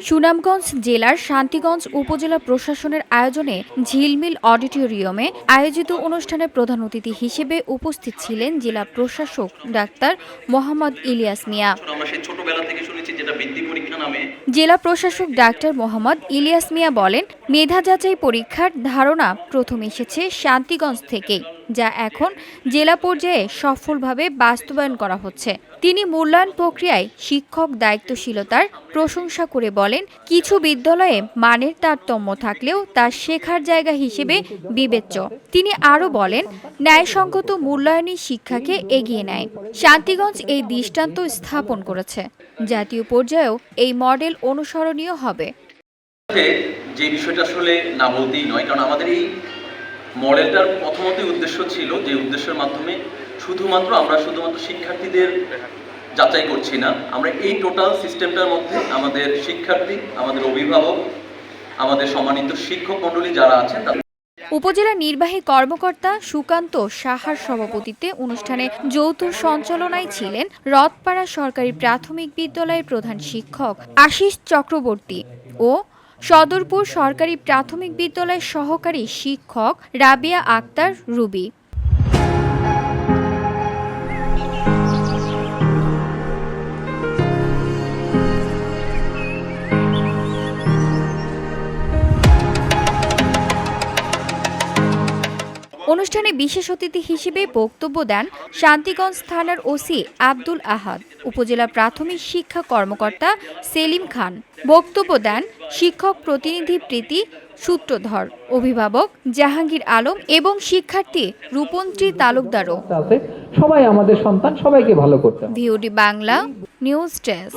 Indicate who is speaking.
Speaker 1: সুনামগঞ্জ জেলার শান্তিগঞ্জ উপজেলা প্রশাসনের আয়োজনে ঝিলমিল অডিটোরিয়ামে আয়োজিত অনুষ্ঠানে প্রধান অতিথি হিসেবে উপস্থিত ছিলেন জেলা প্রশাসক ডাক্তার মোহাম্মদ ইলিয়াস মিয়া।
Speaker 2: আমরা সেই ছোটবেলা থেকে শুনেছি যেটা বৃদ্ধি পরীক্ষা নামে।
Speaker 1: জেলা প্রশাসক ডাক্তার মোহাম্মদ ইলিয়াস মিয়া বলেন মেধা যাচাই পরীক্ষার ধারণা প্রথম এসেছে শান্তিগঞ্জ থেকেই যা এখন জেলা পর্যায়ে সফলভাবে বাস্তবায়ন করা হচ্ছে। তিনি মূল্যায়ন প্রক্রিয়ায় শিক্ষক দায়িত্বশীলতার প্রশংসা করে বলেন, কিছু বিদ্যালয়ে মানের তারতম্য থাকলেও তা শেখার জায়গা হিসেবে বিবেচ্য। তিনি আরও বলেন, ন্যায়সঙ্গত মূল্যায়নই শিক্ষাকে এগিয়ে নেয়। শান্তিগঞ্জ এই দৃষ্টান্ত স্থাপন করেছে। জাতীয় পর্যায়েও এই মডেল অনুসরণীয় হবে।
Speaker 2: যে বিষয়টা আসলে না বলতেই নয়, কারণ আমাদের এই মডেলটার প্রথমতই উদ্দেশ্য ছিল যে উদ্দেশ্যের মাধ্যমে শুধুমাত্র আমরা শুধুমাত্র শিক্ষার্থীদের যাচাই করছি না। আমরা এই টোটাল সিস্টেমটার মধ্যে আমাদের শিক্ষার্থী, আমাদের অভিভাবক, আমাদের সম্মানিত শিক্ষক মণ্ডলী যারা আছেন, তাদের
Speaker 1: উপজেলা নির্বাহী কর্মকর্তা সুকান্ত সাহার সভাপতিত্বে অনুষ্ঠানে যৌথ সঞ্চালনায় ছিলেন রথপাড়া সরকারি প্রাথমিক বিদ্যালয়ের প্রধান শিক্ষক আশিস চক্রবর্তী ও সদরপুর সরকারি প্রাথমিক বিদ্যালয়ের সহকারী শিক্ষক রাবিয়া আক্তার রুবি। অনুষ্ঠানে বিশেষ অতিথি হিসেবে বক্তব্য দেন শান্তিগঞ্জ থানার ওসি আব্দুল আহাদ। উপজেলা প্রাথমিক শিক্ষা কর্মকর্তা সেলিম খান। বক্তব্য দেন শিক্ষক প্রতিনিধি প্রীতি সূত্রধর অভিভাবক জাহাঙ্গীর আলম এবং শিক্ষার্থী রূপন্ত্রী তালুকদারও
Speaker 3: সবাই আমাদের সন্তান সবাইকে ভালো করতে
Speaker 1: ভিওডি বাংলা নিউজ ডেস্ক।